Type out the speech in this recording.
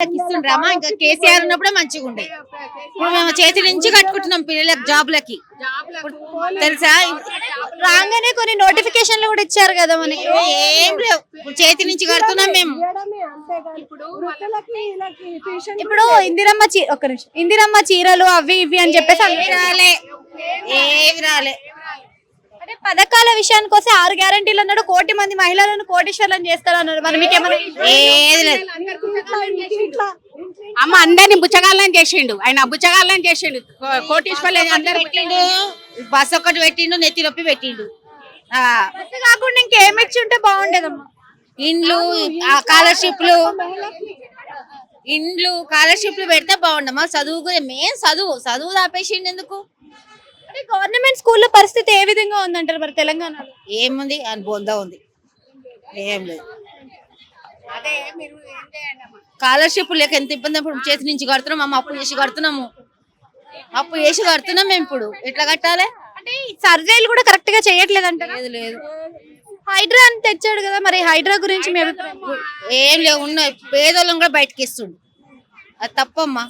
ఇస్తుండ్రామా ఇంకా కేసీఆర్ ఉన్నప్పుడే మంచిగా ఉండే. ఇప్పుడు మేము చేతి నుంచి కట్టుకుంటున్నాం పిల్లలకు జాబ్లకి. తెలుసా? రాగానే కొన్ని నోటిఫికేషన్లు కూడా ఇచ్చారు కదా మనకి. ఏం లేవు. ఇప్పుడు చేతి నుంచి కడుతున్నాం మేము. ఇప్పుడు ఇందిరమ్మ చీ ఒక్క నిమిషం. ఇందిరమ్మ చీరలు అవి ఇవి అని చెప్పేసి ఏవి అన్నారు. రాలే. ఏవి రాలే. అంటే పథకాల విషయానికి వస్తే ఆరు గ్యారంటీలు అన్నాడు. కోటి మంది మహిళలను కోటీశ్వర్లను చేస్తారు అన్నారు మరి మీకు ఏమైనా ఏది లేదు. అమ్మ అందరిని బుచ్చగాళ్ళని చేసిండు. ఆయన బుచ్చగాళ్ళని చేసిండు. కోటీశ్వర్లు అందరు పెట్టిండు. బస్ ఒక్కటి పెట్టిండు నెత్తి నొప్పి పెట్టిండు. కాకుండా ఇంకేమి ఇచ్చి ఉంటే బాగుండేదమ్మా. ఇండ్లు స్కాలర్షిప్లు ఇండ్లు స్కాలర్షిప్లు పెడితే బాగుండమ్మా. చదువు కూడా మెయిన్ చదువు. చదువు ఆపేసిండు ఎందుకు? గవర్నమెంట్ స్కూల్లో పరిస్థితి ఏ విధంగా ఉందంటారు మరి తెలంగాణలో? ఏముంది? అని బొంద ఉంది. ఏం లేదు. స్కాలర్షిప్ లేక ఎంత ఇబ్బంది ఇప్పుడు చేతి నుంచి కడుతున్నాం అమ్మ అప్పు చేసి కడుతున్నాము. అప్పు చేసి కడుతున్నాం మేము ఇప్పుడు. ఎట్లా కట్టాలి? అంటే ఈ సర్జరీలు కూడా కరెక్ట్గా చేయట్లేదు లేదు లేదు. హైడ్రా అని తెచ్చాడు కదా మరి హైడ్రా గురించి మీ అభిప్రాయం? ఏం లేవు ఉన్నాయి పేదోళ్ళని కూడా బయటకి ఇస్తుండు. అది తప్పమ్మా.